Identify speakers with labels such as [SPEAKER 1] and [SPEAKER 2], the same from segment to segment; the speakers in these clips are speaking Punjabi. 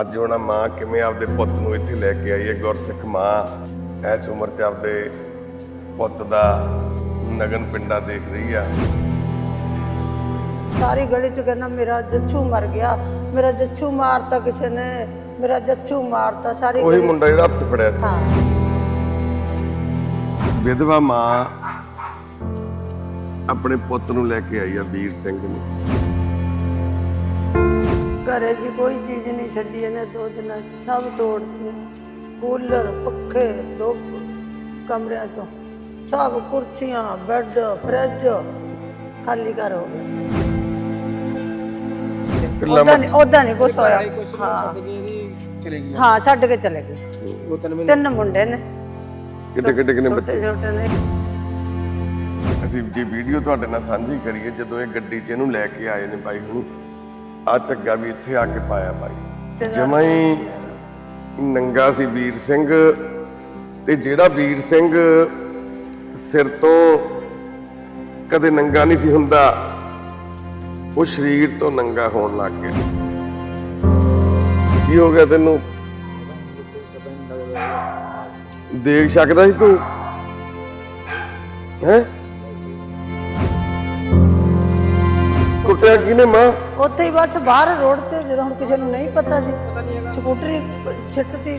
[SPEAKER 1] ਅੱਜ ਉਹਨਾਂ ਮਾਂ ਕਿਵੇਂ ਆਪਦੇ ਪੁੱਤ ਨੂੰ ਇੱਥੇ ਲੈ ਕੇ ਆਈ ਹੈ? ਗੁਰਸਿੱਖ ਮਾਂ ਇਸ ਉਮਰ 'ਚ ਆਪਦੇ ਪੁੱਤ ਦਾ ਨਗਨ ਪਿੰਡਾ ਦੇਖ ਰਹੀ ਆ।
[SPEAKER 2] ਸਾਰੀ ਗਲੀ ਚ ਕਹਿੰਦਾ ਮੇਰਾ ਜੱਛੂ ਮਰ ਗਿਆ। ਮੇਰਾ ਜੱਛੂ ਮਾਰਤਾ ਕਿਸੇ ਨੇ। ਮੇਰਾ ਜੱਛੂ ਮਾਰਤਾ ਸਾਰੀ
[SPEAKER 1] ਉਹੀ
[SPEAKER 2] ਗਲੀ-
[SPEAKER 1] ਮੁੰਡਾ ਜਿਹੜਾ ਹੱਥ 'ਚ ਫੜਿਆ ਸੀ।
[SPEAKER 2] ਹਾਂ।
[SPEAKER 1] ਵਿਧਵਾ ਮਾਂ ਆਪਣੇ ਪੁੱਤ ਨੂੰ ਲੈ ਕੇ ਆਈ ਆ ਵੀਰ ਸਿੰਘ ਨੂੰ।
[SPEAKER 2] ਘਰੇ ਜੀ ਕੋਈ ਚੀਜ਼ ਨਹੀਂ ਛੱਡੀ ਇਹਨੇ ਦੋ ਦਿਨਾਂ ਚ ਸਭ ਤੋੜਤੀਆਂ ਕੂਲਰ ਪੱਖੇ ਦੋ ਕਮਰਿਆਂ ਚੋਂ। ਸਭ ਕੁਰਸੀਆਂ ਬੈੱਡ ਫਰਿੱਜ ਖਾਲੀ ਕਰ ਹੋ ਗਿਆ। ਉਹਦਾ ਨਹੀਂ ਉਹਦਾ ਨਹੀਂ ਕੁਛ ਹੋਇਆ। ਹਾਂ।
[SPEAKER 3] ਚਲੇ ਗਈ
[SPEAKER 2] ਹਾਂ ਛੱਡ ਕੇ ਚਲੇ ਗਏ।
[SPEAKER 3] ਉਹ ਤਨ
[SPEAKER 2] ਤਿੰਨ ਮੁੰਡੇ ਨੇ।
[SPEAKER 1] ਕਿੱਡੇ ਕਿੱਡੇ ਕਿੰਨੇ ਬੱਚੇ?
[SPEAKER 2] ਛੋਟੇ ਛੋਟੇ ਨੇ।
[SPEAKER 1] ਅਸੀਂ ਜੀ ਵੀਡੀਓ ਤੁਹਾਡੇ ਨਾਲ ਸਾਂਝੀ ਕਰੀਏ ਜਦੋਂ ਇਹ ਗੱਡੀ 'ਚ ਇਹਨੂੰ ਲੈ ਕੇ ਆਏ ਨੇ ਬਾਈ ਹੁਣ ਆ ਝੱਗਾ ਵੀ ਇੱਥੇ ਆ ਕੇ ਪਾਇਆ ਬਾਈ ਜਮਾਂ ਹੀ ਨੰਗਾ ਸੀ ਵੀਰ ਸਿੰਘ। ਤੇ ਜਿਹੜਾ ਵੀਰ ਸਿੰਘ ਸਿਰ ਤੋਂ ਕਦੇ ਨੰਗਾ ਨਹੀਂ ਸੀ ਹੁੰਦਾ ਉਹ ਸਰੀਰ ਤੋਂ ਨੰਗਾ ਹੋਣ ਲੱਗ ਗਿਆ। ਕੀ ਹੋ ਗਿਆ ਤੈਨੂੰ? ਦੇਖ ਸਕਦਾ ਸੀ ਤੂੰ? ਹੈ? ਕੁੱਟਿਆ ਕਿਨੇ ਮਾਂ?
[SPEAKER 2] ਉੱਥੇ ਹੀ ਚ ਬਾਹਰ ਰੋਡ ਤੇ ਜਦੋਂ ਹੁਣ ਕਿਸੇ ਨੂੰ ਨਹੀਂ ਪਤਾ ਸੀ ਸਕੂਟਰੀ ਛਿੱਟਤੀ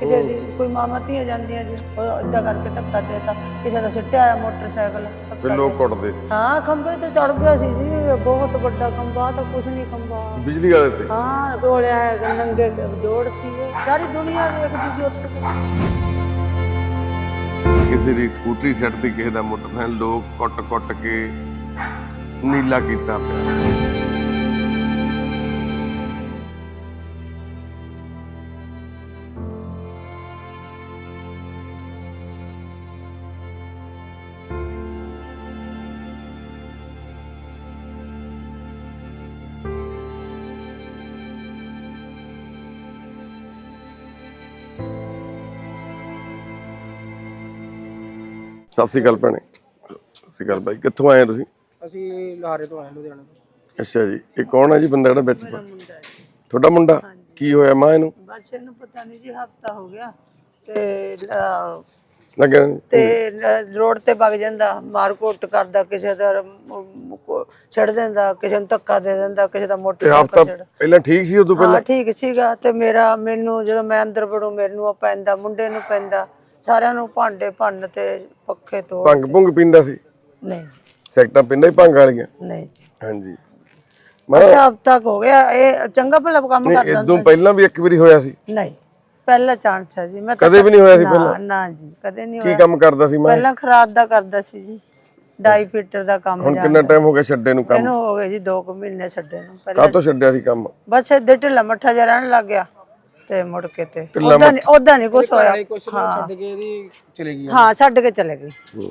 [SPEAKER 2] ਕਿਸੇ ਦੀ ਕੋਈ ਮਾਮਾ ਧੀਆਂ ਜਾਂਦੀਆਂ ਜੀ ਏਦਾਂ ਕਰਕੇ ਧੱਕਾ ਦੇਤਾ ਕਿਸੇ ਦਾ ਸਿੱਟਿਆ ਆਇਆ ਮੋਟਰਸਾਈਕਲ
[SPEAKER 1] ਤੇ ਲੋਕ ਕੁੱਟਦੇ।
[SPEAKER 2] ਹਾਂ ਖੰਭੇ ਤੇ ਚੜ ਗਿਆ ਸੀ ਜੀ ਬਹੁਤ ਵੱਡਾ ਖੰਭਾ ਤਾਂ ਕੁਝ ਨਹੀਂ ਖੰਭਾ।
[SPEAKER 1] ਬਿਜਲੀ ਵਾਲੇ ਤੇ?
[SPEAKER 2] ਹਾਂ ਕੋਲਿਆ ਹੈ ਨੰਗੇ ਜੋੜ ਸੀ। ਸਾਰੀ ਦੁਨੀਆ ਦੇਖਦੀ ਸੀ ਉੱਥੇ।
[SPEAKER 1] ਕਿਸੇ ਦੀ ਸਕੂਟਰੀ ਸੱਟਦੀ ਕਿਸੇ ਦਾ ਮੋਟਰਸਾਈਕਲ ਲੋਕ ਕੁੱਟ ਕੁੱਟ ਕੇ ਨੀਲਾ ਕੀਤਾ ਪਿਆ। ਸਤਿ ਸ਼੍ਰੀ ਅਕਾਲ ਭੈਣੇ। ਸਤਿ ਸ਼੍ਰੀ ਅਕਾਲ ਭਾਈ, ਕਿੱਥੋਂ ਆਏ ਹੋ ਤੁਸੀਂ?
[SPEAKER 3] ਅਸੀਂ ਲਾਹਰੇ ਤੋਂ ਆਏ ਲੁਧਿਆਣੇ ਤੋਂ।
[SPEAKER 1] ਅੱਛਾ ਜੀ ਇਹ ਕੌਣ ਹੈ ਜੀ ਬੰਦਾ ਜਿਹੜਾ ਵਿੱਚ ਪਿਆ? ਤੁਹਾਡਾ ਮੁੰਡਾ? ਕੀ ਹੋਇਆ ਮਾਂ ਇਹਨੂੰ?
[SPEAKER 2] ਬਸ ਇਹਨੂੰ ਪਤਾ ਨਹੀਂ ਜੀ ਹਫਤਾ ਹੋ ਗਿਆ। ਤੇ ਅਹ,
[SPEAKER 1] ਲੱਗਿਆ
[SPEAKER 2] ਤੇ ਲ- ਰੋਡ ਤੇ ਵਗ ਜਾਂਦਾ ਮਾਰ ਕੁੱਟ ਕਰਦਾ ਕਿਸੇ ਦਾ ਛੱਡ ਦਿੰਦਾ ਕਿਸੇ ਨੂੰ ਧੱਕਾ ਦੇ ਦਿੰਦਾ ਕਿਸੇ ਦਾ
[SPEAKER 1] ਤੇ
[SPEAKER 2] ਮੋਟਰਸਾਈਕਲ
[SPEAKER 1] ਹਫਤਾ
[SPEAKER 2] ਛੱਡ
[SPEAKER 1] ਪਹਿਲਾਂ ਠੀਕ ਸੀ ਉਦੋਂ
[SPEAKER 2] ਹਾਂ
[SPEAKER 1] ਪਹਿਲਾਂ
[SPEAKER 2] ਠੀਕ ਸੀਗਾ। ਤੇ ਮੇਰਾ ਮੈਨੂੰ ਜਦੋਂ ਮੈਂ ਅੰਦਰ ਵੜੂ ਮੈਨੂੰ ਉਹ ਪੈਂਦਾ ਮੁੰਡੇ ਨੂੰ ਪੈਂਦਾ। ਸਾਰਿਆਂ ਨੂੰ ਭਾਂਡੇ ਭੰਨ ਤੇ ਪੱਖੇ ਤੋੜ
[SPEAKER 1] ਭੰਗ ਭੁੰਗ ਪੀਂਦਾ ਸੀ?
[SPEAKER 2] ਨਹੀਂ।
[SPEAKER 1] ਸੈਕਟਾਂ ਪਿੰਡਾਂ ਹੀ ਭੰਗ ਵਾਲੀਆਂ।
[SPEAKER 2] ਨਹੀਂ
[SPEAKER 1] ਹਾਂਜੀ। ਮੈਂ
[SPEAKER 2] ਅੱਛਾ ਹਫਤਾ ਹੋ ਗਿਆ ਇਹ ਚੰਗਾ ਭਲਾ ਕੰਮ ਕਰਦਾ
[SPEAKER 1] ਇਦੋਂ ਪਹਿਲਾਂ ਵੀ ਇੱਕ ਵਾਰੀ ਹੋਇਆ ਸੀ।
[SPEAKER 2] ਨਹੀਂ ਪਹਿਲਾ ਚਾਂਸ ਹੈ ਜੀ ਮੈਂ
[SPEAKER 1] ਕਦੇ ਵੀ ਨਹੀਂ ਹੋਇਆ ਸੀ ਪਹਿਲਾਂ?
[SPEAKER 2] ਨਾ ਜੀ ਕਦੇ ਨਹੀਂ
[SPEAKER 1] ਕੀ
[SPEAKER 2] ਹੋਇਆ।
[SPEAKER 1] ਕੰਮ ਕਰਦਾ ਸੀ ਮੈਂ?
[SPEAKER 2] ਪਹਿਲਾਂ ਖਰਾਦ ਦਾ ਕਰਦਾ ਸੀ ਜੀ ਡਾਈ ਫਿਟਰ ਦਾ ਕੰਮ
[SPEAKER 1] ਹੁਣ ਕਿੰਨਾ ਟਾਈਮ ਹੋ ਗਿਆ ਛੱਡੇ ਨੂੰ ਕੰਮ?
[SPEAKER 2] ਇਹਨੂੰ ਹੋ ਗਏ ਜੀ 2 ਮਹੀਨੇ ਛੱਡੇ ਨੂੰ ਪਹਿਲਾਂ
[SPEAKER 1] ਕਾਹਤੋਂ ਛੱਡਿਆ ਸੀ ਕੰਮ?
[SPEAKER 2] ਬਸ ਏਦਾਂ ਢਿੱਲਾ ਮੱਠਾ ਜਿਹਾ ਰਹਿਣ ਲੱਗ ਗਿਆ ਤੇ ਮੁੜ ਕੇ ਤੇ ਉਦਾਂ ਨਹੀਂ ਉਦਾਂ ਨਹੀਂ ਕੁਝ ਹੋਇਆ।
[SPEAKER 3] ਕੁਛ ਛੱਡ ਕੇ ਇਹਦੀ ਚਲੇ ਗਈ।
[SPEAKER 2] ਹਾਂ ਛੱਡ ਕੇ ਚਲੇ ਗਈ।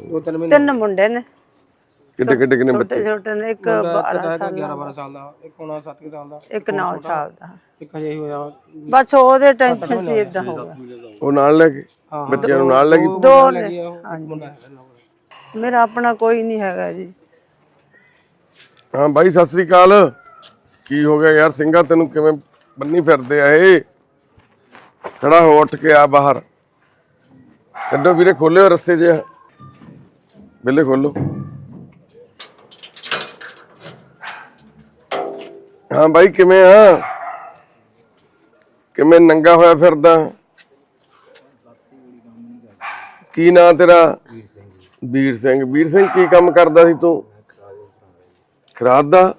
[SPEAKER 3] ਦੋ ਤਿੰਨ ਮਹੀਨੇ
[SPEAKER 2] ਤਿੰਨ ਮੁੰਡੇ ਨੇ।
[SPEAKER 1] ਕਿੱਡੇ ਕਿੱਡੇ ਕਿੰਨੇ ਬੱਚੇ?
[SPEAKER 2] ਛੋਟੇ ਛੋਟੇ ਨੇ ਇੱਕ 12
[SPEAKER 3] ਹੈਗਾ 11 12 ਸਾਲ ਦਾ। ਇੱਕ ਹੋਣਾ 7 ਸਾਲ ਦਾ
[SPEAKER 2] ਇੱਕ 9 ਸਾਲ ਦਾ।
[SPEAKER 3] ਇੱਕ ਹਜੇ ਹੀ ਹੋਇਆ।
[SPEAKER 2] ਬਸ ਉਹਦੇ ਟੈਨਸ਼ਨ 'ਚ ਇਦਾਂ ਹੋ ਗਿਆ।
[SPEAKER 1] ਉਹ ਨਾਲ ਲੈ ਕੇ? ਬੱਚਿਆਂ ਨੂੰ ਨਾਲ ਲੈ ਗਈ
[SPEAKER 2] ਦੋ ਨੇ। ਮੇਰਾ ਆਪਣਾ ਕੋਈ ਨਹੀਂ ਹੈਗਾ ਜੀ।
[SPEAKER 1] ਹਾਂ ਬਾਈ ਸਤਿ ਸ੍ਰੀ ਅਕਾਲ। ਕੀ ਹੋ ਗਿਆ ਯਾਰ? ਸਿੰਘਾ ਤੈਨੂੰ ਕਿਵੇਂ ਬੰਨੀ ਫਿਰਦੇ ਆ ਇਹ? ਖੜਾ ਹੋ ਉੱਠ ਕੇ ਆ ਬਾਹਰ। ਕੱਢੋ ਵੀਰੇ ਖੋਲਿਓ ਰਸਤੇ 'ਚ ਬਿੱਲੇ ਖੋਲੋ। ਹਾਂ ਬਾਈ ਕਿਵੇਂ ਆ? ਕਿਵੇਂ ਨੰਗਾ ਹੋਇਆ ਫਿਰਦਾ? ਕੀ ਨਾਂ ਤੇਰਾ? ਵੀਰ ਸਿੰਘ ਵੀਰ ਸਿੰਘ। ਕੀ ਕੰਮ ਕਰਦਾ ਸੀ ਤੂੰ? ਖਰਾਦ ਦਾ?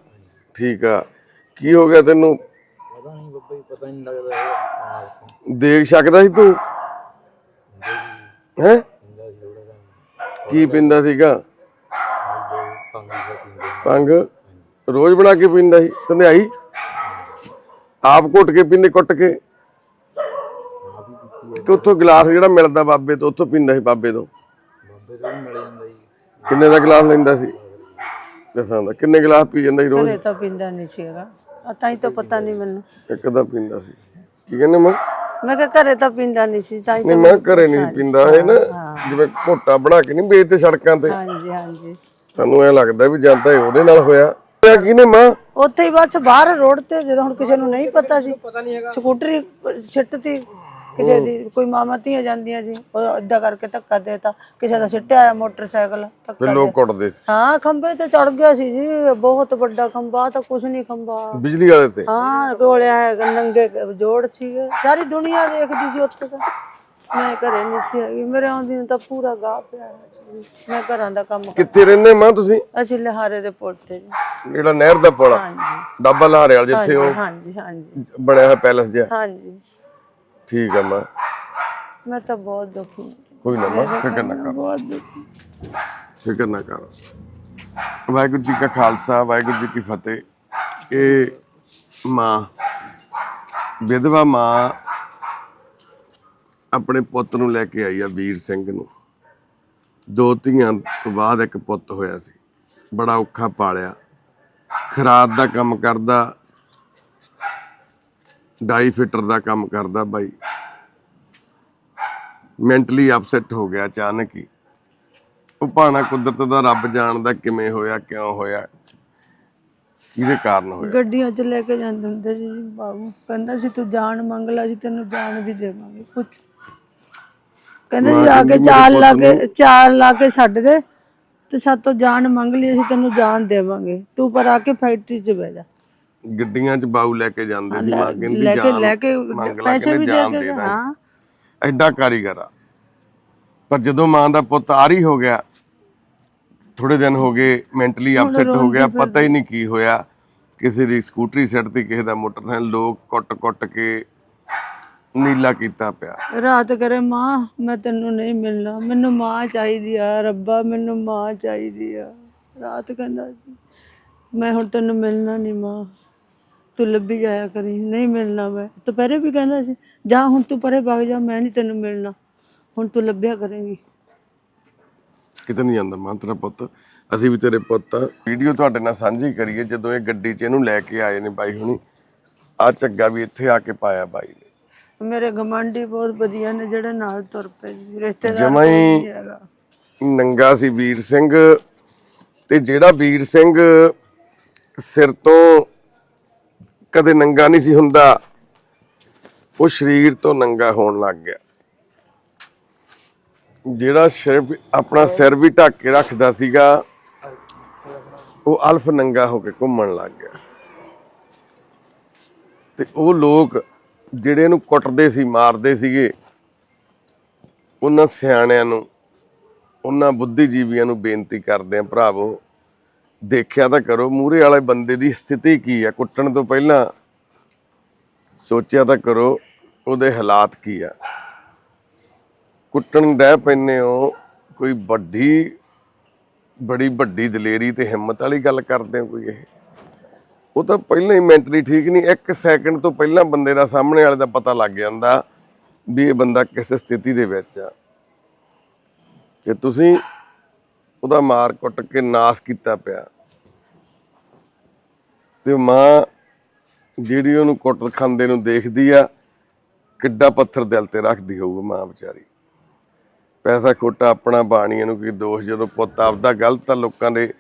[SPEAKER 1] ਠੀਕ ਆ। ਕੀ ਹੋ ਗਿਆ ਤੈਨੂੰ?
[SPEAKER 4] ਪਤਾ ਨਹੀਂ ਬੱਬਾ ਜੀ ਪਤਾ ਨਹੀਂ ਲੱਗਦਾ ਇਹ
[SPEAKER 1] ਦੇਖ ਸਕਦਾ ਸੀ ਤੂੰ? ਹੈ? ਕੀ ਪਿੰਦਾ ਸੀਗਾ?
[SPEAKER 4] ਪੰਗ?
[SPEAKER 1] ਰੋਜ਼ ਬਣਾ ਕੇ ਪੀਂਦਾ ਸੀ ਧੰਦਿਆਈ ਆਪ ਘੁੱਟ ਕੇ ਪੀਂਦੇ ਕੁੱਟ ਕੇ। ਕਿ ਉੱਥੋਂ ਗਲਾਸ ਜਿਹੜਾ ਮਿਲਦਾ ਬਾਬੇ ਤੋਂ ਉੱਥੋਂ ਪੀਂਦਾ ਸੀ ਬਾਬੇ ਤੋਂ।
[SPEAKER 4] ਬਾਬੇ ਤੋਂ ਵੀ ਮਿਲ ਜਾਂਦਾ ਜੀ
[SPEAKER 1] ਕਿੰਨੇ ਦਾ ਗਲਾਸ ਲੈਂਦਾ ਸੀ? ਦੱਸਾਂ ਦਾ ਕਿੰਨੇ ਗਲਾਸ ਪੀ ਜਾਂਦਾ ਸੀ ਰੋਜ਼?
[SPEAKER 2] ਘਰੇ ਤਾਂ ਪਿੰਦਾ ਨਹੀਂ ਸੀਗਾ ਤਾਂ ਹੀ ਤਾਂ ਪਤਾ ਨਹੀਂ ਮੈਨੂੰ।
[SPEAKER 1] ਇੱਕ ਦਾ ਪੀਂਦਾ ਸੀ। ਕੀ ਕਹਿੰਦੇ ਮੈਂ?
[SPEAKER 2] ਮੈਂ ਕਿਹਾ ਘਰੇ ਤਾਂ ਪਿੰਦਾ ਨਹੀਂ ਸੀ ਤਾਂ ਹੀ
[SPEAKER 1] ਨਹੀਂ ਮੈਂ ਘਰੇ ਨਹੀਂ ਪੀਂਦਾ ਇਹ ਨਾ ਜਿਵੇਂ ਘੋਟਾ ਬਣਾ ਕੇ ਨਹੀਂ ਵੇਚਦੇ ਸੜਕਾਂ ਤੇ।
[SPEAKER 2] ਹਾਂਜੀ ਹਾਂਜੀ।
[SPEAKER 1] ਸਾਨੂੰ ਐ ਲੱਗਦਾ ਵੀ ਜਾਂਦਾ ਉਹਦੇ ਨਾਲ ਹੋਇਆ। ਹੋਇਆ ਕਿਹਨੇ ਮਾਂ?
[SPEAKER 2] ਉੱਥੇ ਹੀ ਬਸ ਬਾਹਰ ਰੋਡ ਤੇ ਜਦੋਂ ਹੁਣ ਕਿਸੇ ਨੂੰ ਨਹੀਂ ਪਤਾ ਸੀ ਸਕੂਟਰੀ ਛਿੱਟਤੀ ਕਿਸੇ ਦੀ ਕੋਈ ਮਾਮਾ ਧੀਆਂ ਜਾਂਦੀਆਂ ਸੀ ਉਹ ਏਦਾਂ ਕਰਕੇ ਧੱਕਾ ਦੇਤਾ ਕਿਸੇ ਦਾ ਸਿੱਟਿਆ ਆਇਆ ਮੋਟਰਸਾਈਕਲ ਧੱਕਾ
[SPEAKER 1] ਲੋਕ ਕੁੱਟਦੇ ਸੀ।
[SPEAKER 2] ਹਾਂ ਖੰਭੇ ਤੇ ਚੜ ਗਿਆ ਸੀ ਜੀ ਬਹੁਤ ਵੱਡਾ ਖੰਭਾ ਤਾਂ ਕੁਝ ਨਹੀਂ ਖੰਭਾ।
[SPEAKER 1] ਬਿਜਲੀ ਵਾਲੇ ਤੇ?
[SPEAKER 2] ਹਾਂ ਕੋਲਿਆ ਹੈ ਨੰਗੇ ਜੋੜ ਸੀਗੇ ਸਾਰੀ ਦੁਨੀਆ ਦੇਖਦੀ ਸੀ ਉੱਥੇ ਤਾਂ। ਮੈਂ ਘਰੇ ਨਹੀਂ ਸੀ ਹੈਗੀ। ਮੇਰੇ ਆਉਂਦੀ ਨੂੰ ਤਾਂ ਪੂਰਾ ਗਾਹ ਪਿਆ ਹੋਇਆ ਸੀ। ਮੈਂ ਘਰਾਂ ਦਾ ਕੰਮ ਕਰ
[SPEAKER 1] ਕਿੱਥੇ ਰਹਿੰਦੇ ਮਾਂ ਤੁਸੀਂ?
[SPEAKER 2] ਅਸੀਂ ਲਹਾਰੇ ਦੇ ਪੁੱਲ ਤੇ ਜੀ।
[SPEAKER 1] ਜਿਹੜਾ ਨਹਿਰ ਦਾ ਪੁਲ ਆ?
[SPEAKER 2] ਹਾਂਜੀ।
[SPEAKER 1] ਡੱਬਾ ਲਾਰੇ ਵਾਲ ਜਿੱਥੇ ਉਹ
[SPEAKER 2] ਹਾਂਜੀ ਹਾਂਜੀ
[SPEAKER 1] ਬਣਿਆ ਹੋਇਆ ਪੈਲਸ ਜਿਹਾ?
[SPEAKER 2] ਹਾਂਜੀ।
[SPEAKER 1] ਠੀਕ ਆ ਮਾਂ।
[SPEAKER 2] ਮੈਂ ਤਾਂ ਬਹੁਤ ਦੁਖੀ ਹਾਂ।
[SPEAKER 1] ਕੋਈ ਨਾ ਮਾਂ ਫਿਕਰ ਨਾ ਕਰ।
[SPEAKER 2] ਬਹੁਤ ਦੁਖੀ
[SPEAKER 1] ਫਿਕਰ ਨਾ ਕਰ। ਵਾਹਿਗੁਰੂ ਜੀ ਕਾ ਖਾਲਸਾ ਵਾਹਿਗੁਰੂ ਜੀ ਕੀ ਫਤਿਹ। ਇਹ ਮਾਂ ਵਿਧਵਾ ਮਾਂ ਆਪਣੇ ਪੁੱਤ ਨੂੰ ਲੈ ਕੇ ਆਈ ਆ ਵੀਰ ਸਿੰਘ ਨੂੰ। ਦੋ ਧੀਆਂ ਤੋਂ ਬਾਅਦ ਇੱਕ ਪੁੱਤ ਹੋਇਆ ਸੀ। ਬੜਾ ਔਖਾ ਪਾਲਿਆ। ਖਰਾਦ ਦਾ ਕੰਮ ਕਰਦਾ। ਡਾਈ ਫਿਟਰ ਦਾ ਕੰਮ ਕਰਦਾ ਬਾਈ। ਮੈਂਟਲੀ ਅਪਸੈਟ ਹੋ ਗਿਆ ਅਚਾਨਕ ਹੀ। ਉਹ ਭਾਣਾ ਕੁਦਰਤ ਦਾ ਰੱਬ ਜਾਣਦਾ ਕਿਵੇਂ ਹੋਇਆ, ਕਿਉਂ ਹੋਇਆ, ਕਿਹਦੇ ਕਾਰਨ ਹੋਇਆ।
[SPEAKER 2] ਗੱਡੀਆਂ 'ਚ ਲੈ ਕੇ ਜਾਂਦੇ ਹੁੰਦੇ ਸੀ ਜੀ ਬਾਬੂ। ਕਹਿੰਦਾ ਸੀ, ਤੂੰ ਜਾਨ ਮੰਗ ਲੈ ਜੀ ਤੈਨੂੰ ਜਾਨ ਵੀ ਦੇਵਾਂਗੇ, ਕੁਛ ਕਹਿੰਦੇ ਜੀ ਆ ਕੇ ਚਾਲ ਲਾ ਕੇ ਚਾਲ ਲਾ ਕੇ ਛੱਡ ਦੇ ਤੇ ਸਾਤੋਂ ਜਾਨ ਮੰਗ ਲਈ ਅਸੀਂ ਤੈਨੂੰ ਜਾਨ ਦੇਵਾਂਗੇ। ਤੂੰ ਪਰ ਆ ਕੇ ਫੈਕਟਰੀ 'ਚ ਬਹਿ ਜਾ।
[SPEAKER 1] ਗੱਡੀਆਂ 'ਚ ਬਾਊ ਲੈ ਕੇ ਜਾਂਦੇ ਸੀ ਮਾਂ ਕਹਿੰਦੀ
[SPEAKER 2] ਲੈ ਕੇ ਲੈ ਕੇ ਪੈਸੇ ਵੀ ਦੇ ਕੇ। ਹਾਂ।
[SPEAKER 1] ਐਡਾ ਕਾਰੀਗਰ ਆ। ਪਰ ਜਦੋਂ ਮਾਂ ਦਾ ਪੁੱਤ ਆਰੀ ਹੋ ਗਿਆ ਥੋੜੇ ਦਿਨ ਹੋ ਗਏ ਮੈਂਟਲੀ ਅਪਸੈਟ ਹੋ ਗਿਆ ਪਤਾ ਹੀ ਨਹੀਂ ਕੀ ਹੋਇਆ। ਕਿਸੇ ਦੀ ਸਕੂਟਰੀ ਸੱਟਤੀ ਕਿਸੇ ਦਾ ਮੋਟਰਸਾਈਕਲ ਲੋਕ ਕੁੱਟ-ਕੁੱਟ ਕੇ ਨੀਲਾ ਕੀਤਾ ਪਿਆ।
[SPEAKER 2] ਰਾਤ ਕਰੇ ਮਾਂ ਮੈਂ ਤੈਨੂੰ ਨਹੀਂ ਮਿਲਣਾ। ਮੈਨੂੰ ਮਾਂ ਚਾਹੀਦੀ ਆ ਰੱਬਾ ਮੈਨੂੰ ਮਾਂ ਚਾਹੀਦੀ ਆ। ਰਾਤ ਕਹਿੰਦਾ ਸੀ ਮੈਂ ਹੁਣ ਤੈਨੂੰ ਮਿਲਣਾ ਨਹੀਂ ਮਾਂ। ਤੂੰ ਲੱਭੀ ਜਾਇਆ ਕਰੀ ਨਹੀਂ ਮਿਲਣਾ ਮੈਂ। ਦੁਪਹਿਰੇ ਵੀ ਕਹਿੰਦਾ ਸੀ ਜਾ ਹੁਣ ਤੂੰ ਪਰੇ ਵਗ ਜਾ ਮੈਂ ਨਹੀਂ ਤੈਨੂੰ ਮਿਲਣਾ। ਹੁਣ ਤੂੰ ਲੱਭਿਆ ਕਰੇਂਗੀ।
[SPEAKER 1] ਕਿਤੇ ਨਹੀਂ ਜਾਂਦਾ ਮਾਂ ਤੇਰਾ ਪੁੱਤ। ਅਸੀਂ ਵੀ ਤੇਰੇ ਪੁੱਤ ਆ। ਵੀਡੀਓ ਤੁਹਾਡੇ ਨਾਲ ਸਾਂਝੀ ਕਰੀਏ ਜਦੋਂ ਇਹ ਗੱਡੀ 'ਚ ਇਹਨੂੰ ਲੈ ਕੇ ਆਏ ਨੇ ਬਾਈ ਹੁਣੀ। ਆ ਝੱਗਾ ਵੀ ਇੱਥੇ ਆ ਕੇ ਪਾਇਆ ਬਾਈ ਨੇ।
[SPEAKER 2] ਮੇਰੇ ਗਮਾਂਡੀ ਬਹੁਤ ਵਧੀਆ ਨੇ ਜਿਹੜੇ ਨਾਲ ਤੁਰ ਪਏ ਜੀ ਰਿਸ਼ਤੇਦਾਰ
[SPEAKER 1] ਜਮਾਂ ਹੀ
[SPEAKER 2] ਕੋਈ ਨਹੀਂ ਹੈਗਾ।
[SPEAKER 1] ਨੰਗਾ ਸੀ ਵੀਰ ਸਿੰਘ ਤੇ ਜਿਹੜਾ ਵੀਰ ਸਿੰਘ ਸਿਰ ਤੋਂ ਕਦੇ ਨੰਗਾ ਨਹੀਂ ਸੀ ਹੁੰਦਾ ਉਹ ਸਰੀਰ ਤੋਂ ਨੰਗਾ ਹੋਣ ਲੱਗ ਗਿਆ। ਜਿਹੜਾ ਸਿਰ ਵੀ- ਆਪਣਾ ਸਿਰ ਵੀ ਢੱਕ ਕੇ ਰੱਖਦਾ ਸੀਗਾ ਉਹ ਅਲਫ ਨੰਗਾ ਹੋ ਕੇ ਘੁੰਮਣ ਲੱਗ ਗਿਆ। ਤੇ ਉਹ ਲੋਕ ਜਿਹੜੇ ਇਹਨੂੰ ਕੁੱਟਦੇ ਸੀ, ਮਾਰਦੇ ਸੀਗੇ, ਉਹਨਾਂ ਸਿਆਣਿਆਂ ਨੂੰ, ਉਹਨਾਂ ਬੁੱਧੀਜੀਵੀਆਂ ਨੂੰ ਬੇਨਤੀ ਕਰਦੇ ਆ, ਭਰਾਵੋ, ਦੇਖਿਆ ਤਾਂ ਕਰੋ, ਮੂਹਰੇ ਵਾਲੇ ਬੰਦੇ ਦੀ ਸਥਿਤੀ ਕੀ ਆ? ਕੁੱਟਣ ਤੋਂ ਪਹਿਲਾਂ ਸੋਚਿਆ ਤਾਂ ਕਰੋ, ਉਹਦੇ ਹਾਲਾਤ ਕੀ ਆ? ਕੁੱਟਣ ਡੈ ਪੈਨੇ ਹੋ, ਕੋਈ ਵੱਡੀ, ਬੜੀ ਵੱਡੀ ਦਲੇਰੀ ਤੇ ਹਿੰਮਤ ਵਾਲੀ ਗੱਲ ਕਰਦੇ ਹੋ ਕੋਈ ਇਹ? ਉਹ ਤਾਂ ਪਹਿਲਾਂ ਹੀ ਮੈਂਟਲੀ ਠੀਕ ਨਹੀਂ, ਇੱਕ ਸੈਕਿੰਡ ਤੋਂ ਪਹਿਲਾਂ ਬੰਦੇ ਦਾ ਸਾਹਮਣੇ ਵਾਲੇ ਦਾ ਪਤਾ ਲੱਗ ਜਾਂਦਾ ਵੀ ਇਹ ਬੰਦਾ ਕਿਸ ਸਥਿਤੀ ਦੇ ਵਿੱਚ ਆ। ਤੇ ਤੁਸੀਂ ਉਹਦਾ ਮਾਰ ਕੁੱਟ ਕੇ ਨਾਸ਼ ਕੀਤਾ ਪਿਆ। ਤੇ ਮਾਂ ਜਿਹੜੀ ਉਹਨੂੰ ਕੁੱਟ ਖਾਂਦੇ ਨੂੰ ਦੇਖਦੀ ਆ, ਕਿੱਡਾ ਪੱਥਰ ਦਿਲ ਤੇ ਰੱਖਦੀ ਹੋਊ ਮਾਂ ਵਿਚਾਰੀ। ਪੈਸਾ ਖੋਟਾ ਆਪਣਾ ਬਾਣੀ ਨੂੰ ਕੀ ਦੋਸ਼, ਜਦੋਂ ਪੁੱਤ ਆਪਦਾ ਗਲਤ ਆ, ਲੋਕਾਂ ਦੇ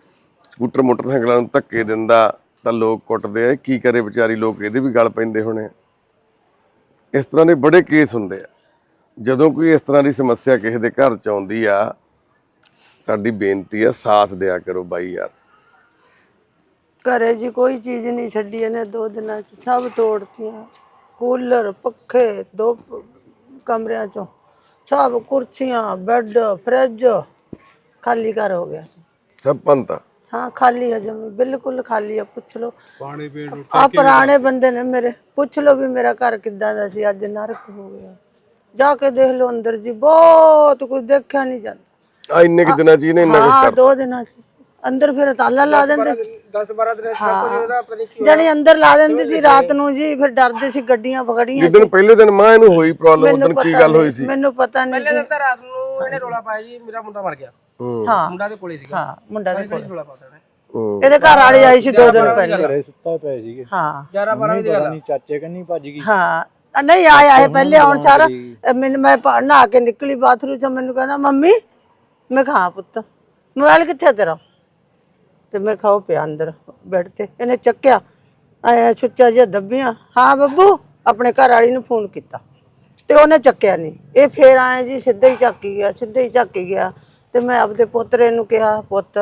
[SPEAKER 1] ਸਕੂਟਰ ਮੋਟਰਸਾਈਕਲਾਂ ਨੂੰ ਧੱਕੇ ਦਿੰਦਾ ਤਾਂ ਲੋਕ ਕੁੱਟਦੇ ਆ ਕੀ ਕਰੇ ਵਿਚਾਰੀ ਲੋਕ ਇਹਦੇ ਵੀ ਗਲ ਪੈਂਦੇ ਹੋਣੇ। ਇਸ ਤਰ੍ਹਾਂ ਦੇ ਬੜੇ ਕੇਸ ਹੁੰਦੇ ਆ। ਜਦੋਂ ਕੋਈ ਇਸ ਤਰ੍ਹਾਂ ਦੀ ਸਮੱਸਿਆ ਕਿਸੇ ਦੇ ਘਰ ਚ ਆਉਂਦੀ ਆ ਸਾਡੀ ਬੇਨਤੀ ਆ ਸਾਥ ਦਿਆ ਕਰੋ ਬਾਈ ਯਾਰ।
[SPEAKER 2] ਘਰੇ ਜੀ ਕੋਈ ਚੀਜ਼ ਨਹੀਂ ਛੱਡੀ ਇਹਨੇ ਦੋ ਦਿਨਾਂ ਚ ਸਭ ਤੋੜਤੀਆਂ। ਕੂਲਰ ਪੱਖੇ ਦੋ ਕਮਰਿਆਂ ਚੋਂ ਸਭ ਕੁਰਸੀਆਂ ਬੈੱਡ ਫਰਿੱਜ ਖਾਲੀ ਘਰ ਹੋ ਗਿਆ।
[SPEAKER 1] ਸਭ ਪੰਤਾ
[SPEAKER 2] ਹਾਂ ਖਾਲੀ ਹੈ ਜਮੀ ਬਿਲਕੁਲ ਖਾਲੀ ਆ ਪੁੱਛ ਲਓ।
[SPEAKER 4] ਪਾਣੀ ਪੀਣ ਨੂੰ
[SPEAKER 2] ਆ ਪੁਰਾਣੇ ਬੰਦੇ ਨੇ ਮੇਰੇ ਪੁੱਛ ਲਓ ਵੀ ਮੇਰਾ ਘਰ ਕਿੱਦਾਂ ਦਾ ਸੀ ਅੱਜ ਨਰਕ ਹੋ ਗਿਆ। ਜਾ ਕੇ ਦੇਖ ਲਓ ਅੰਦਰ ਜੀ ਬਹੁਤ ਕੁਝ ਦੇਖਿਆ ਨਹੀਂ ਜਾਂਦਾ।
[SPEAKER 1] ਆ ਇੰਨੇ ਕਿ ਦਿਨਾਂ ਚ ਇਹਨੇ ਇੰਨਾ ਕੁਝ
[SPEAKER 2] ਹਾਂ ਦੋ ਦਿਨਾਂ ਚ। ਅੰਦਰ ਫਿਰ ਤਾਲਾ ਲਾ ਦਿੰਦੇ
[SPEAKER 3] 10 12 ਦਿਨ ਸਭ ਕੁਝ ਉਹਦਾ ਪਤਾ ਨਹੀਂ
[SPEAKER 2] ਜਾਨੀ ਅੰਦਰ ਲਾ ਦਿੰਦੇ ਸੀ ਰਾਤ ਨੂੰ ਜੀ ਫਿਰ ਡਰਦੇ ਸੀ ਗੱਡੀਆਂ ਫਗੜੀਆਂ
[SPEAKER 1] ਜਿੱਦਣ ਪਹਿਲੇ ਦਿਨ ਮਾਂ ਇਹਨੂੰ ਹੋਈ ਪ੍ਰੋਬਲਮ ਉਦੋਂ ਕੀ ਗੱਲ ਹੋਈ ਸੀ?
[SPEAKER 2] ਮੈਨੂੰ ਪਤਾ ਨਹੀਂ
[SPEAKER 3] ਪਹਿਲੇ ਦਿਨ ਤਾਂ ਰਾਤ ਨੂੰ ਇਹਨੇ ਰੋਲਾ ਪਾਇਆ ਜੀ ਮੇਰਾ ਮੁੰਡਾ ਮਰ ਗਿਆ।
[SPEAKER 1] ਹੂੰ।
[SPEAKER 2] ਹਾਂ।
[SPEAKER 3] ਮੁੰਡਾ ਦੇ ਕੋਲੇ ਸੀਗਾ।
[SPEAKER 2] ਹਾਂ ਮੁੰਡਾ ਦੇ ਕੋਲ।
[SPEAKER 3] ਰੋਲਾ ਉਹਨੇ
[SPEAKER 1] ਹੂੰ।
[SPEAKER 2] ਇਹਦੇ ਘਰ ਵਾਲੀ ਆਈ ਸੀ ਦੋ ਦਿਨ ਪਹਿਲੇ।
[SPEAKER 4] ਘਰੇ ਸੁੱਤਾ ਪਏ ਸੀਗੇ
[SPEAKER 2] ਹਾਂ।
[SPEAKER 3] 11 12 ਦੀ ਗੱਲ।
[SPEAKER 4] ਨਹੀਂ ਚਾਚੇ ਕੰਨੀ ਭੱਜ ਗਈ।
[SPEAKER 2] ਹਾਂ। ਅ, ਨਹੀਂ ਆਇਆ ਇਹ ਪਹਿਲੇ ਆਉਣ ਸਾਰਾ ਮੈਨੂੰ ਮੈਂ ਪ- ਨਹਾ ਕੇ ਨਿਕਲੀ ਬਾਥਰੂਮ ਚ ਮੈਨੂੰ ਕਹਿੰਦਾ ਮੰਮੀ ਮੈਂ ਕਹਾ ਪੁੱਤ। ਮੋਬਾਈਲ ਕਿੱਥੇ ਆ ਤੇਰਾ? ਤੇ ਮੈਂ ਖਾਓ ਪਿਆ ਅੰਦਰ ਬੈੱਡ ਤੇ। ਇਹਨੇ ਚੱਕਿਆ। ਆਇਆ ਸੁੱਚਾ ਜਿਹਾ ਦੱਬੀਆਂ। ਹਾਂ ਬੱਬੂ ਆਪਣੇ ਘਰ ਵਾਲੀ ਨੂੰ ਫੋਨ ਕੀਤਾ। ਤੇ ਉਹਨੇ ਚੱਕਿਆ ਨਹੀਂ ਇਹ ਫੇਰ ਆਏ ਜੀ, ਸਿੱਧਾ ਹੀ ਚੱਕੀ ਗਿਆ, ਸਿੱਧਾ ਹੀ ਚੱਕੀ ਗਿਆ। ਤੇ ਮੈਂ ਆਪਦੇ ਪੋਤਰੇ ਨੂੰ ਕਿਹਾ, ਪੁੱਤ,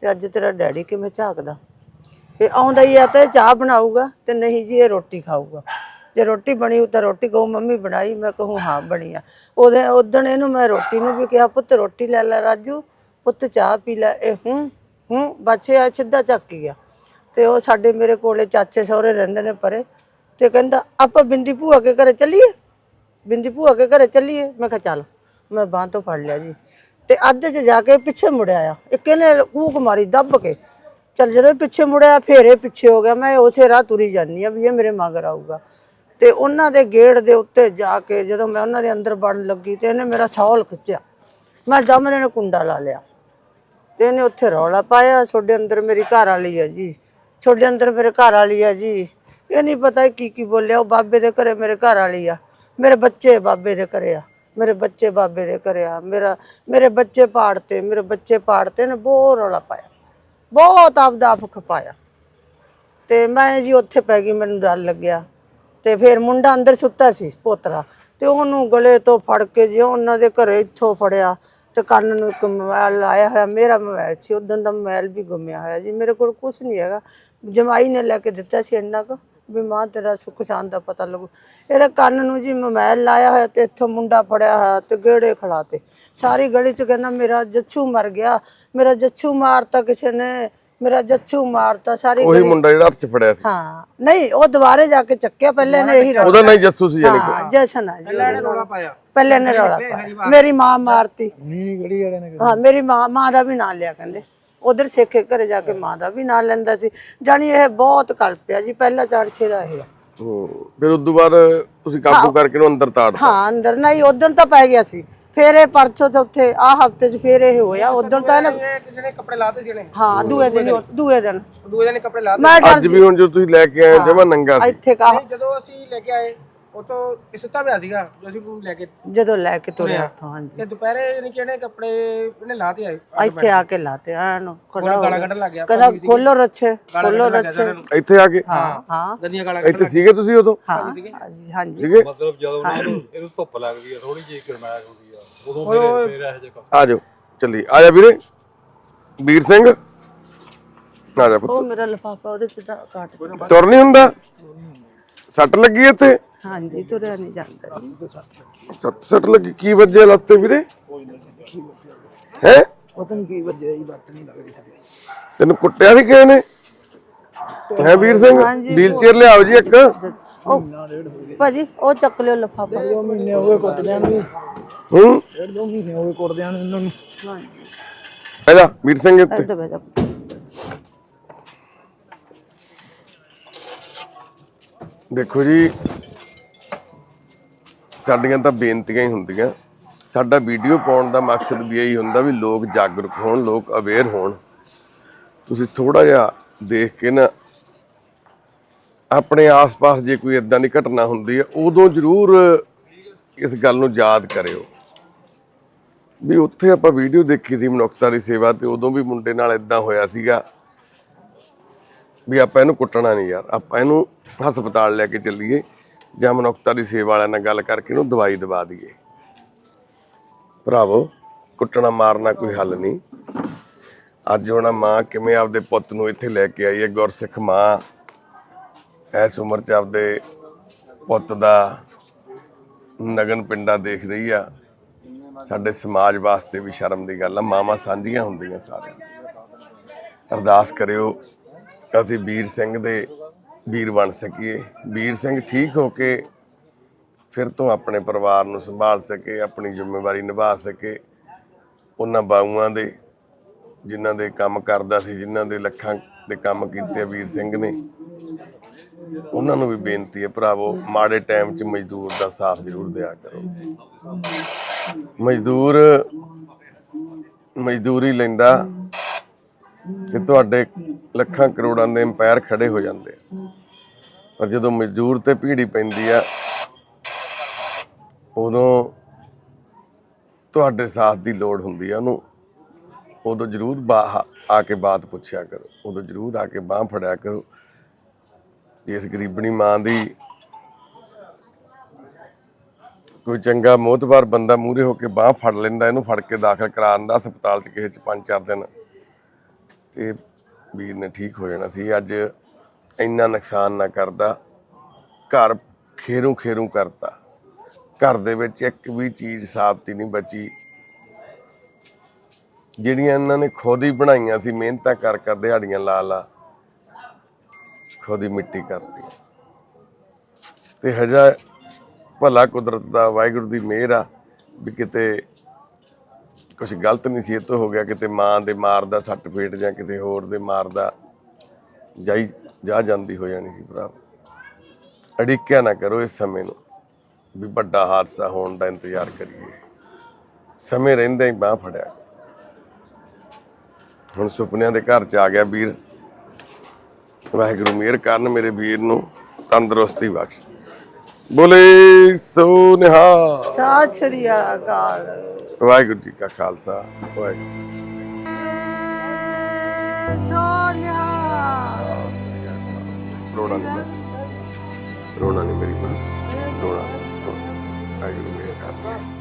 [SPEAKER 2] ਤੇ ਅੱਜ ਤੇਰਾ ਡੈਡੀ ਕਿਵੇਂ ਝਾਕਦਾ? ਇਹ ਆਉਂਦਾ ਹੀ ਆ ਤੇ ਚਾਹ ਬਣਾਊਗਾ ਤੇ ਨਹੀਂ ਜੀ, ਇਹ ਰੋਟੀ ਖਾਊਗਾ। ਜੇ ਰੋਟੀ ਬਣੀ ਤਾਂ ਰੋਟੀ ਕਹੂ, ਮੰਮੀ ਬਣਾਈ? ਮੈਂ ਕਹੂੰ, ਹਾਂ, ਬਣੀ ਆ। ਉਹਦੇ, ਉਦਣ ਇਹਨੂੰ ਮੈਂ ਰੋਟੀ ਨੂੰ ਵੀ ਕਿਹਾ, ਪੁੱਤ, ਰੋਟੀ ਲੈ ਲੈ ਰਾਜੂ, ਪੁੱਤ, ਚਾਹ ਪੀ ਲੈ। ਇਹ ਹੂੰ ਹੂੰ ਬੱਚੇ ਸਿੱਧਾ ਚੱਕ ਗਿਆ। ਤੇ ਉਹ ਸਾਡੇ ਮੇਰੇ ਕੋਲੇ ਚਾਚੇ ਸਹੁਰੇ ਰਹਿੰਦੇ ਨੇ ਪਰੇ। ਤੇ ਕਹਿੰਦਾ, ਆਪਾਂ ਬਿੰਦੀ ਭੂਆ ਕੇ ਘਰੇ ਚੱਲੀਏ? ਬਿੰਦੀ ਭੂਆ ਕੇ ਘਰੇ ਚੱਲੀਏ। ਮੈਂ ਕਿਹਾ ਚੱਲ, ਮੈਂ ਬਾਂਹ ਤੋਂ ਫੜ ਲਿਆ ਜੀ। ਤੇ ਅੱਧ 'ਚ ਜਾ ਕੇ ਪਿੱਛੇ ਮੁੜਿਆ ਆ ਇੱਕ ਇਹਨੇ ਕੂਕ ਮਾਰੀ ਦੱਬ ਕੇ। ਚੱਲ ਜਦੋਂ ਪਿੱਛੇ ਮੁੜਿਆ ਫੇਰ ਇਹ ਪਿੱਛੇ ਹੋ ਗਿਆ। ਮੈਂ ਉਸੇ ਰਾਹ ਤੁਰੀ ਜਾਂਦੀ ਆ ਵੀ ਇਹ ਮੇਰੇ ਮਗਰ ਆਊਗਾ। ਤੇ ਉਹਨਾਂ ਦੇ ਗੇਟ ਦੇ ਉੱਤੇ ਜਾ ਕੇ ਜਦੋਂ ਮੈਂ ਉਹਨਾਂ ਦੇ ਅੰਦਰ ਵੜਨ ਲੱਗੀ ਤੇ ਇਹਨੇ ਮੇਰਾ ਸੌਲ ਖਿੱਚਿਆ। ਮੈਂ ਦਮ ਨੇ ਕੁੰਡਾ ਲਾ ਲਿਆ। ਤੇ ਇਹਨੇ ਉੱਥੇ ਰੌਲਾ ਪਾਇਆ ਛੋਡੇ ਅੰਦਰ ਮੇਰੀ ਘਰ ਵਾਲੀ ਆ ਜੀ। ਛੋਡੇ ਅੰਦਰ ਮੇਰੇ ਘਰ ਵਾਲੀ ਆ ਜੀ। ਇਹ ਨਹੀਂ ਪਤਾ ਕੀ ਕੀ ਬੋਲਿਆ। ਉਹ ਬਾਬੇ ਦੇ ਘਰੇ ਮੇਰੇ ਘਰ ਵਾਲੀ ਆ। ਮੇਰੇ ਬੱਚੇ ਬਾਬੇ ਦੇ ਘਰੇ ਆ, ਮੇਰੇ ਬੱਚੇ ਬਾਬੇ ਦੇ ਘਰੇ ਆ, ਮੇਰਾ, ਮੇਰੇ ਬੱਚੇ ਪਾੜਤੇ ਮੇਰੇ ਬੱਚੇ ਪਾੜਤੇ ਨੇ ਬਹੁਤ ਰੌਲਾ ਪਾਇਆ, ਬਹੁਤ ਆਪਦਾ ਆਪ ਖਪਾਇਆ। ਤੇ ਮੈਂ ਜੀ ਉੱਥੇ ਪੈ ਗਈ, ਮੈਨੂੰ ਡਰ ਲੱਗਿਆ। ਤੇ ਫਿਰ ਮੁੰਡਾ ਅੰਦਰ ਸੁੱਤਾ ਸੀ ਪੋਤਰਾ, ਤੇ ਉਹਨੂੰ ਗਲੇ ਤੋਂ ਫੜ ਕੇ ਜੇ ਉਹਨਾਂ ਦੇ ਘਰੇ ਇੱਥੋਂ ਫੜਿਆ ਤੇ ਕੰਨ ਨੂੰ ਇੱਕ ਮੋਬਾਈਲ ਆਇਆ ਹੋਇਆ, ਮੇਰਾ ਮੋਬਾਈਲ ਸੀ ਉਦੋਂ ਦਾ ਮੋਬਾਈਲ ਵੀ ਗੁੰਮਿਆ ਹੋਇਆ ਜੀ, ਮੇਰੇ ਕੋਲ ਕੁਝ ਨਹੀਂ ਹੈਗਾ, ਜਮਾਈ ਨੇ ਲੈ ਕੇ ਦਿੱਤਾ ਸੀ ਇੰਨਾ ਕੁ। ਵੀ ਮਾਂ ਤੇਰਾ ਸੁੱਖ ਸ਼ਾਂਤ ਦਾ ਪਤਾ ਲੱਗੂ। ਇਹਦੇ ਕੰਨ ਨੂੰ ਜੀ ਮੋਬਾਈਲ ਲਾਇਆ ਹੋਇਆ ਤੇ ਇੱਥੋਂ ਮੁੰਡਾ ਫੜਿਆ ਹੋਇਆ ਤੇ ਗੇੜੇ ਖੜਾਤੇ। ਸਾਰੀ ਗਲੀ ਚ ਕਹਿੰਦਾ ਮੇਰਾ ਜੱਛੂ ਮਰ ਗਿਆ। ਮੇਰਾ ਜੱਛੂ ਮਾਰਤਾ ਕਿਸੇ ਨੇ। ਮੇਰਾ ਜੱਛੂ ਮਾਰਤਾ। ਸਾਰੀ
[SPEAKER 1] ਉਹੀ ਮੁੰਡਾ ਜਿਹੜਾ ਹੱਥ 'ਚ ਫੜਿਆ ਸੀ।
[SPEAKER 2] ਹਾਂ। ਨਹੀਂ ਉਹ ਦੁਬਾਰੇ ਜਾ ਕੇ ਚੱਕਿਆ। ਪਹਿਲੇ ਨੇ ਇਹੀ ਰੌਲਾ
[SPEAKER 1] ਉਹਦਾ ਨਾਂ ਹੀ ਜੱਸੂ ਸੀ ਯਾਨੀ
[SPEAKER 2] ਹਾਂ ਜਸ਼ਨ ਆ ਜੀ
[SPEAKER 3] ਇਹਨੇ ਰੋਲਾ ਪਾਇਆ।
[SPEAKER 2] ਪਹਿਲੇ ਨੇ ਰੌਲਾ ਪਾਇਆ। ਮੇਰੀ ਮਾਂ ਮਾਰਤੀ।
[SPEAKER 4] ਨਹੀਂ ਗੜੀ ਵਾਲੇ ਨੇ
[SPEAKER 2] ਹਾਂ ਮੇਰੀ ਮਾਂ ਮਾਂ ਦਾ ਵੀ ਨਾਂ ਲਿਆ ਕਹਿੰਦੇ। ਉਧਰ ਸੇਖੇ ਘਰੇ ਜਾ ਕੇ ਮਾਂ ਦਾ ਵੀ ਨਾਂ ਲੈਂਦਾ ਸੀ। ਜਾਨੀ ਇਹ ਬਹੁਤ ਕਲਪਿਆ ਜੀ ਪਹਿਲਾ ਚੜਛੇ ਦਾ ਇਹ ਆ।
[SPEAKER 1] ਹੂੰ ਫਿਰ ਉਸ ਤੋਂ ਬਾਅਦ ਤੁਸੀਂ ਕਾਬੂ ਕਰਕੇ ਉਹਨੂੰ ਅੰਦਰ ਤਾੜ
[SPEAKER 2] ਹਾਂ ਅੰਦਰ ਨਹੀਂ ਉਦੋਂ ਤਾਂ ਪੈ ਗਿਆ ਸੀ। ਫਿਰ ਇਹ ਪਰਸੋਂ ਤੇ ਉੱਥੇ ਆ ਹਫ਼ਤੇ 'ਚ ਫਿਰ ਇਹ ਹੋਇਆ ਉਦੋਂ ਤਾਂ ਇਹਨੇ
[SPEAKER 3] ਇਹ ਜਿਹੜੇ ਕੱਪੜੇ ਲਾਤੇ ਸੀ ਇਹਨੇ
[SPEAKER 2] ਹਾਂ ਦੂਏ ਦਿਨ ਦੂਏ ਦਿਨ।
[SPEAKER 3] ਦੂਏ ਜਣੇ ਕੱਪੜੇ ਲਾਤੇ
[SPEAKER 1] ਅੱਜ ਵੀ ਹੁਣ ਜੋ ਤੁਸੀਂ ਲੈ ਕੇ ਆਏ ਜਮਾ ਨੰਗਾ ਸੀ।
[SPEAKER 2] ਇੱਥੇ ਕਾ
[SPEAKER 3] ਜਦੋਂ ਅਸੀਂ ਲੈ ਕੇ ਆਏ ਉਹ ਤੋਂ ਇਹ ਸੁੱਤਾ ਪਿਆ ਸੀਗਾ ਜੋ ਅਸੀਂ ਉਹਨੂੰ ਲੈ ਕੇ
[SPEAKER 2] ਜਦੋਂ ਲੈ ਕੇ ਤੁਰਿਆ। ਉੱਥੋਂ ਹਾਂਜੀ।
[SPEAKER 3] ਤੇ ਦੁਪਹਿਰੇ ਯਾਨੀ ਕਿ ਇਹਨੇ ਕੱਪੜੇ ਇਹਨੇ ਲਾਤੇ ਆਏ
[SPEAKER 2] ਇੱਥੇ ਆ ਕੇ ਲਾਤੇ ਐਨ ਹੋ
[SPEAKER 3] ਗਾਲਾਂ। ਕੱਢਣ ਲੱਗ ਗਿਆ
[SPEAKER 2] ਕਹਿੰਦਾ ਖੋਲੋ ਰੱਛੇ ਖੋਲੋ ਰੱਛੇ।
[SPEAKER 1] ਇੱਥੇ ਆ ਕੇ?
[SPEAKER 2] ਹਾਂ ਹਾਂ
[SPEAKER 3] ਗੰਦੀਆਂ ਗਾਲਾਂ
[SPEAKER 1] ਇੱਥੇ ਸੀਗੇ ਤੁਸੀਂ ਉਦੋਂ?
[SPEAKER 2] ਹਾਂ ਹਾਂਜੀ ਹਾਂਜੀ
[SPEAKER 1] ਸੀਗੇ?
[SPEAKER 4] ਮਤਲਬ ਜਦੋਂ ਉਹਨੂੰ ਇਹਨੂੰ ਧੁੱਪ ਲੱਗਦੀ ਆ ਥੋੜੀ ਜਿਹੀ ਗਰਮੈਸ਼ ਹੁੰਦੀ ਆ। ਉਦੋਂ ਫਿਰ ਫਿਰ ਇਹੋ ਜਿਹੇ ਕੰਮ।
[SPEAKER 1] ਆ ਜਾਓ ਚੱਲੀ ਆ ਜਾ ਵੀਰੇ। ਵੀਰ ਸਿੰਘ। ਆ ਜਾ ਪੁੱਤ।
[SPEAKER 2] ਉਹ ਮੇਰਾ ਲਫਾਫਾ ਉਹਦੇ ਤਾਂ ਕਾਟ।
[SPEAKER 1] ਤੁਰ ਨਹੀਂ ਹੁੰਦਾ। ਸੱਟ ਲੱਗੀ ਇੱਥੇ।
[SPEAKER 2] ਹਾਂਜੀ ਤੁਰਿਆ ਨਹੀਂ ਜਾਂਦਾ ਜੀ।
[SPEAKER 1] ਸੱਟ ਸੱਟ ਲੱਗੀ ਕੀ ਵੱਜਿਆ ਲੱਤੇ ਵੀਰੇ? ਹੈ?
[SPEAKER 3] ਪਤਾ ਨਹੀਂ ਕੀ ਵੱਜਿਆ ਜੀ ਬੱਤ ਨਹੀਂ ਲੱਗਦੀ
[SPEAKER 1] ਤੈਨੂੰ ਕੁੱਟਿਆ ਵੀ ਕਿਸੇ ਨੇ? ਹੈ ਵੀਰ ਸਿੰਘ? ਵੀਲ ਚੇਅਰ ਲਿਆਓ ਜੀ ਇੱਕ।
[SPEAKER 2] ਉਹ ਭਾਜੀ ਉਹ ਚੱਕ ਲਿਓ ਲਫਾਫਾ।
[SPEAKER 3] ਮਹੀਨੇ ਹੋ ਗਏ ਕੁੱਟਦਿਆਂ ਨੂੰ।
[SPEAKER 1] ਹੂੰ?
[SPEAKER 3] ਡੇਢ ਦੋ ਮਹੀਨੇ ਹੋ ਗਏ ਕੁੱਟਦਿਆਂ ਨੂੰ ਇਹਨਾਂ। ਨੂੰ
[SPEAKER 1] ਇਹਦਾ ਵੀਰ ਸਿੰਘ ਇੱਥੇ।
[SPEAKER 2] ਇੱਧਰ ਬਹਿ ਜਾ।
[SPEAKER 1] ਦੇਖੋ ਜੀ ਸਾਡੀਆਂ ਤਾਂ ਬੇਨਤੀਆਂ ਹੀ ਹੁੰਦੀਆਂ। ਸਾਡਾ ਵੀਡੀਓ ਪਾਉਣ ਦਾ ਮਕਸਦ ਵੀ ਇਹੀ ਹੁੰਦਾ ਵੀ ਲੋਕ ਜਾਗਰੂਕ ਹੋਣ, ਲੋਕ ਅਵੇਅਰ ਹੋਣ। ਤੁਸੀਂ ਥੋੜਾ ਜਿਹਾ ਦੇਖ ਕੇ ਨਾ, ਆਪਣੇ ਆਸ-ਪਾਸ ਜੇ ਕੋਈ ਇਦਾਂ ਦੀ ਘਟਨਾ ਹੁੰਦੀ ਹੈ, ਉਦੋਂ ਜ਼ਰੂਰ ਇਸ ਗੱਲ ਨੂੰ ਯਾਦ ਕਰਿਓ। ਵੀ ਉੱਥੇ ਆਪਾਂ ਵੀਡੀਓ ਦੇਖੀ ਸੀ ਮਨੁੱਖਤਾ ਦੀ ਸੇਵਾ ਤੇ ਉਦੋਂ ਵੀ ਮੁੰਡੇ ਨਾਲ ਇਦਾਂ ਹੋਇਆ ਸੀਗਾ। ਵੀ ਆਪਾਂ ਇਹਨੂੰ ਕੁੱਟਣਾ ਨਹੀਂ ਯਾਰ, ਆਪਾਂ ਇਹਨੂੰ ਹਸਪਤਾਲ ਲੈ ਕੇ ਚੱਲੀਏ। ਜਾਂ ਮਨੁੱਖਤਾ ਦੀ ਸੇਵਾ ਵਾਲਿਆਂ ਨਾਲ ਗੱਲ ਕਰਕੇ ਇਹਨੂੰ ਦਵਾਈ ਦਵਾ ਦਈਏ। ਭਰਾਵੋ, ਕੁੱਟਣਾ ਮਾਰਨਾ ਕੋਈ ਹੱਲ ਨਹੀਂ। ਅੱਜ ਉਹਨਾਂ ਮਾਂ ਕਿਵੇਂ ਆਪਦੇ ਪੁੱਤ ਨੂੰ ਇੱਥੇ ਲੈ ਕੇ ਆਈ ਹੈ, ਗੁਰਸਿੱਖ ਮਾਂ? ਇਸ ਉਮਰ 'ਚ ਆਪਦੇ ਪੁੱਤ ਦਾ ਨਗਨ ਪਿੰਡਾ ਦੇਖ ਰਹੀ ਆ। ਸਾਡੇ ਸਮਾਜ ਵਾਸਤੇ ਵੀ ਸ਼ਰਮ ਦੀ ਗੱਲ ਆ, ਮਾਵਾਂ ਸਾਂਝੀਆਂ ਹੁੰਦੀਆਂ ਸਾਰਿਆਂ ਅਰਦਾਸ ਕਰਿਓ, ਅਸੀਂ ਵੀਰ ਸਿੰਘ ਦੇ ਵੀਰ ਬਣ ਸਕੀਏ। ਵੀਰ ਸਿੰਘ ਠੀਕ ਹੋ ਕੇ ਫਿਰ ਤੋਂ ਆਪਣੇ ਪਰਿਵਾਰ ਨੂੰ ਸੰਭਾਲ ਸਕੇ, ਆਪਣੀ ਜ਼ਿੰਮੇਵਾਰੀ ਨਿਭਾ ਸਕੇ। ਉਹਨਾਂ ਬਾਊਆਂ ਦੇ, ਜਿਨ੍ਹਾਂ ਦੇ ਕੰਮ ਕਰਦਾ ਸੀ, ਜਿਨ੍ਹਾਂ ਦੇ ਲੱਖਾਂ ਦੇ ਕੰਮ ਕੀਤੇ ਵੀਰ ਸਿੰਘ ਨੇ, ਉਹਨਾਂ ਨੂੰ ਵੀ ਬੇਨਤੀ ਹੈ ਭਰਾਵੋ, ਮਾੜੇ ਟਾਈਮ 'ਚ ਮਜ਼ਦੂਰ ਦਾ ਸਾਥ ਜ਼ਰੂਰ ਦਿਆ ਕਰੋ। ਮਜ਼ਦੂਰ, ਮਜ਼ਦੂਰੀ ਲੈਂਦਾ ਕਿ ਤੁਹਾਡੇ ਲੱਖਾਂ ਕਰੋੜਾਂ ਦੇ ਅੰਪਾਇਰ ਖੜੇ ਹੋ ਜਾਂਦੇ ਆ। ਪਰ ਜਦੋਂ ਮਜ਼ਦੂਰ ਤੇ ਭੀੜੀ ਪੈਂਦੀ ਆ, ਉਦੋਂ ਤੁਹਾਡੇ ਸਾਥ ਦੀ ਲੋੜ ਹੁੰਦੀ ਆ ਉਹਨੂੰ। ਉਦੋਂ ਜ਼ਰੂਰ ਆ ਕੇ ਬਾਤ ਪੁੱਛਿਆ ਕਰੋ। ਉਦੋਂ ਜ਼ਰੂਰ ਆ ਕੇ ਬਾਹ ਫੜਿਆ ਕਰੋ ਇਸ ਗਰੀਬਣੀ ਮਾਂ ਦੀ ਕੋਈ ਚੰਗਾ ਮੋਤਬਾਰ ਬੰਦਾ ਮੂਰੇ ਹੋ ਕੇ ਬਾਹ ਫੜ ਲੈਂਦਾ, ਇਹਨੂੰ ਫੜ ਕੇ ਦਾਖਲ ਕਰਾ ਦਿੰਦਾ ਹਸਪਤਾਲ 'ਚ ਕਿਸੇ 'ਚ ਪੰਜ ਚਾਰ ਦਿਨ। ਤੇ ਵੀਰ ਨੇ ਠੀਕ ਹੋ ਜਾਣਾ ਸੀ। ਅੱਜ ਇੰਨਾ ਨੁਕਸਾਨ ਨਾ ਕਰਦਾ। ਘਰ ਖੇਰੂ ਖੇਰੂ ਕਰਤਾ। ਘਰ ਦੇ ਵਿੱਚ ਇੱਕ ਵੀ ਚੀਜ਼ ਸਾਬਤੀ ਨਹੀਂ ਬਚੀ। ਜਿਹੜੀਆਂ ਇਹਨਾਂ ਨੇ ਖੁਦ ਹੀ ਬਣਾਈਆਂ ਸੀ, ਮਿਹਨਤਾਂ ਕਰ ਕਰ ਦਿਹਾੜੀਆਂ ਲਾ ਲਾ, ਖੁਦ ਹੀ ਮਿੱਟੀ ਕਰਤੀ। ਤੇ ਹਜਾ ਭਲਾ ਕੁਦਰਤ ਦਾ ਵਾਹਿਗੁਰੂ ਦੀ ਮਿਹਰ ਆ ਵੀ ਕਿਤੇ ਕੁਝ ਗਲਤ ਨਹੀਂ ਸੀ ਇਹ ਤੋਂ ਹੋ ਗਿਆ, ਕਿਤੇ ਮਾਂ ਦੇ ਮਾਰਦਾ, ਸੱਟ ਫੇਟ ਜਾਂ ਕਿਤੇ ਹੋਰ ਦੇ ਮਾਰਦਾ। ਜਾਈ ਜਾ ਜਾਂਦੀ ਹੋ ਜਾਣੀ ਸੀ ਭਰਾ। ਅੜਿੱਕਿਆ ਨਾ ਕਰੋ ਇਸ ਸਮੇਂ ਨੂੰ ਵੀ ਵੱਡਾ ਹਾਦਸਾ ਹੋਣ ਦਾ ਇੰਤਜ਼ਾਰ ਕਰੀਏ। ਸਮੇਂ ਰਹਿੰਦਾ ਹੀ ਬਾਹ ਫੜਿਆ। ਹੁਣ ਸੁਪਨਿਆਂ ਦੇ ਘਰ ਚ ਆ ਗਿਆ ਵੀਰ। ਵਾਹਿਗੁਰੂ ਮਿਹਰ ਕਰਨ ਮੇਰੇ ਵੀਰ ਨੂੰ ਤੰਦਰੁਸਤੀ ਬਖਸ਼। ਬੋਲੇ ਸੋ ਨਿਹਾਲ
[SPEAKER 2] ਸਤਿ ਸ੍ਰੀ ਅਕਾਲ।
[SPEAKER 1] ਵਾਹਿਗੁਰੂ ਜੀ ਕਾ ਖਾਲਸਾ ਵਾਹਿਗੁਰੂ
[SPEAKER 2] ਸੋਨਿਆ
[SPEAKER 1] ਰੋਣਾ ਨਹੀਂ ਮੈਂ। ਰੋਣਾ ਨਹੀਂ ਮੇਰੀ ਮਾਂ ਰੋਣਾ ਨਹੀਂ। ਵਾਹਿਗੁਰੂ ਮਿਹਰ ਕਰਨ